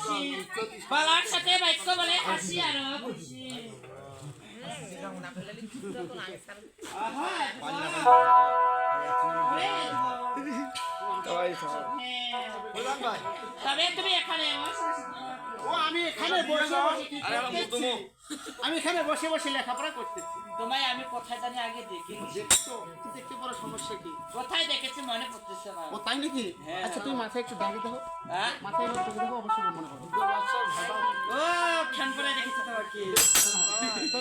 হাসি বলার সাথে বাক্য বলে হাসি আরও খুশি। হ্যাঁ। ভাই তবে তুমি এখানে ও আমি এখানে বসে বসে আমি এখানে বসে বসে লেখাপড়া করতেছি। তোমায় আমি কোথায় জানি আগে দেখি। দেখছ? দেখতে বড় সমস্যা কি? কোথায় দেখেছি মনে পড়তেছে না। ও তাই নাকি? হ্যাঁ। আচ্ছা তুমি মাথায় একটু দাঁড়িয়ে দেখো হ্যাঁ? মাথায় একটু দেখে দেখো অবশ্যই মনে করো ও ফ্যান করে রেখেছে তোমাকে।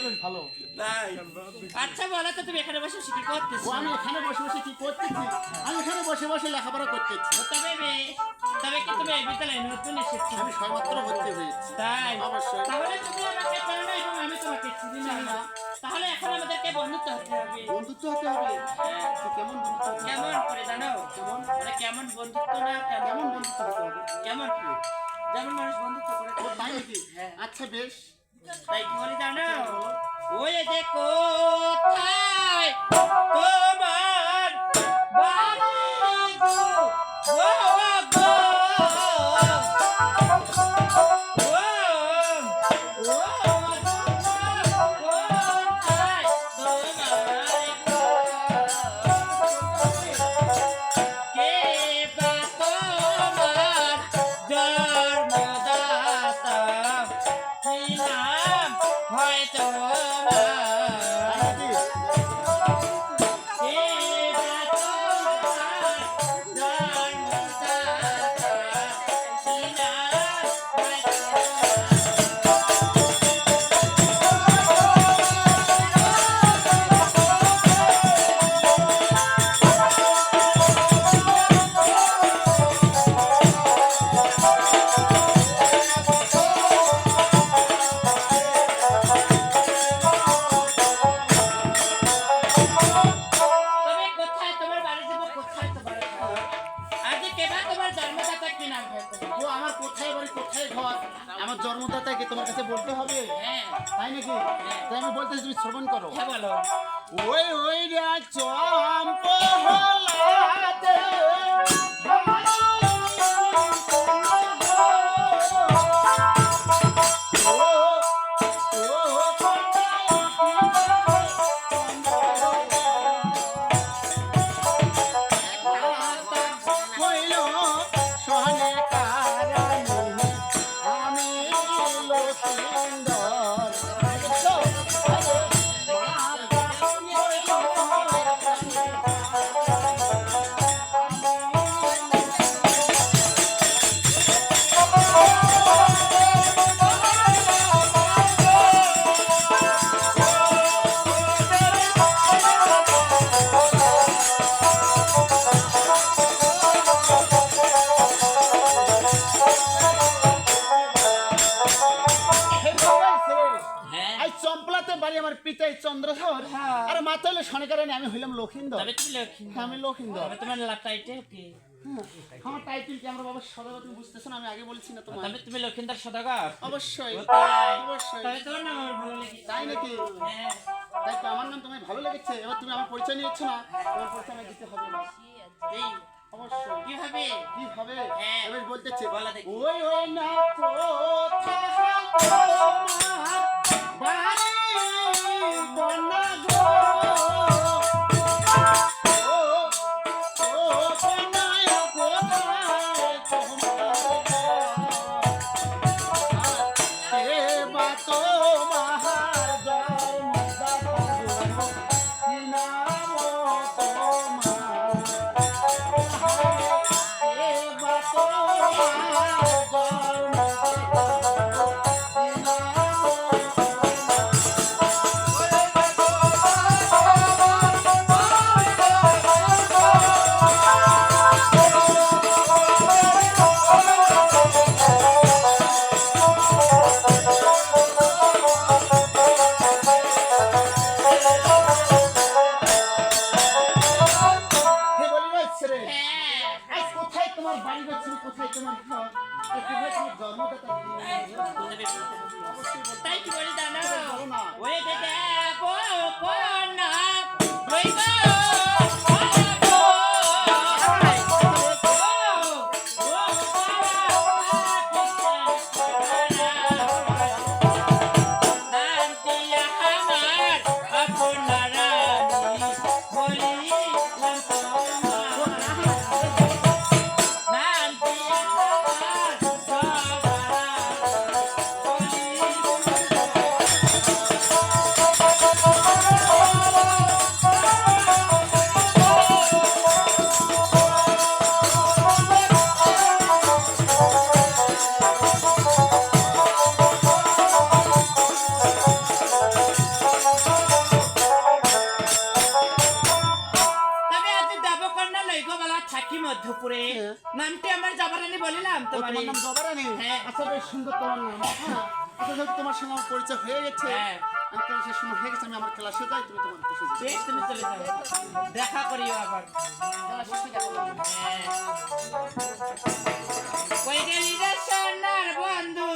তবে ভালো। তাই আচ্ছা বলো তো তুমি এখানে বসে কি করতেছো? আমি এখানে বসে বসে কি করতেছি? আমি এখানে বসে বসে লেখাপড়া করতেছি। তবে বে- তবে কি তুমি এই বিদ্যালয়ে নতুন এসেছ? আমি সর্বত্র ভর্তি হয়েছি। তাই? অবশ্যই। তাহলে তুমি আমাকে চেনো না এবং আমি তোমাকে চিনি না। তাহলে এখন আমাদেরকে বন্ধুত্ব হতে হবে। বন্ধুত্ব হতে হবে? হ্যাঁ। কেমন বন্ধুত্ব কেমন করে জানো? কেমন? মানে কেমন বন্ধুত্ব না কেমন? বন্ধুত্ব হতে হবে? কেমন কি যেমন মানুষ বন্ধুত্ব করে। তাই নাকি? হ্যাঁ। আচ্ছা বেশ। তাই কি বলে জানো? ওই যে কোথায়? ঘর আমার জন্মদাতাকে তোমার কাছে বলতে হবে? হ্যাঁ। তাই নাকি? তাই আমি বলতেছি তুমি শ্রবণ করো। হ্যাঁ ওই ওই চম্প চন্দ্রধর হ্যাঁ। আর মাথা হলো শনিকারণে আমি হইলাম লক্ষিন্দর। তবে তুমি লক্ষ্মী হ্যাঁ, আমি লক্ষিন্দর। তবে তোমার লাটাইটে কি? আমার টাইটেল কি? আমরা বাবা সদাগর তুমি বুঝতেছো না আমি আগে বলছি না তোমার তবে তুমি লক্ষিন্দার সদাগর? অবশ্যই ও তাই। তোমার নাম আমার ভালো লেগেছে। তাই নাকি? তাই তো আমার নাম তোমায় ভালো লেগেছে এবার তুমি আমার পরিচয় নিয়েছো না তোমার পরিচয় আমায় দিতে হবে না। এই অবশ্যই। কি হবে? কি। এবার বলতেছে ওই ওই না কোথায় কোথায় তোমার ঘর? কোথায় তোমার জন্মদাতা তাই কি বলে জানো? বলো না। নবকন্যা লইগবালা থাকি মধ্যপুরে। হ্যাঁ। নামটি আমার জবরানি বলিলাম তোমার নাম জবরানি? হ্যাঁ। আচ্ছা বেশ সুন্দর তোমার নাম। হ্যাঁ। আচ্ছা তোমার সঙ্গে আমার পরিচয় হয়ে গেছে। হ্যাঁ। আমি ক্লাসের সময় হয়ে গেছে আমি আমার ক্লাসে যাই তুমি তোমার বেশ তুমি চলে যাও। দেখা করিও আবার। কই গেলি রে সোনার বন্ধু?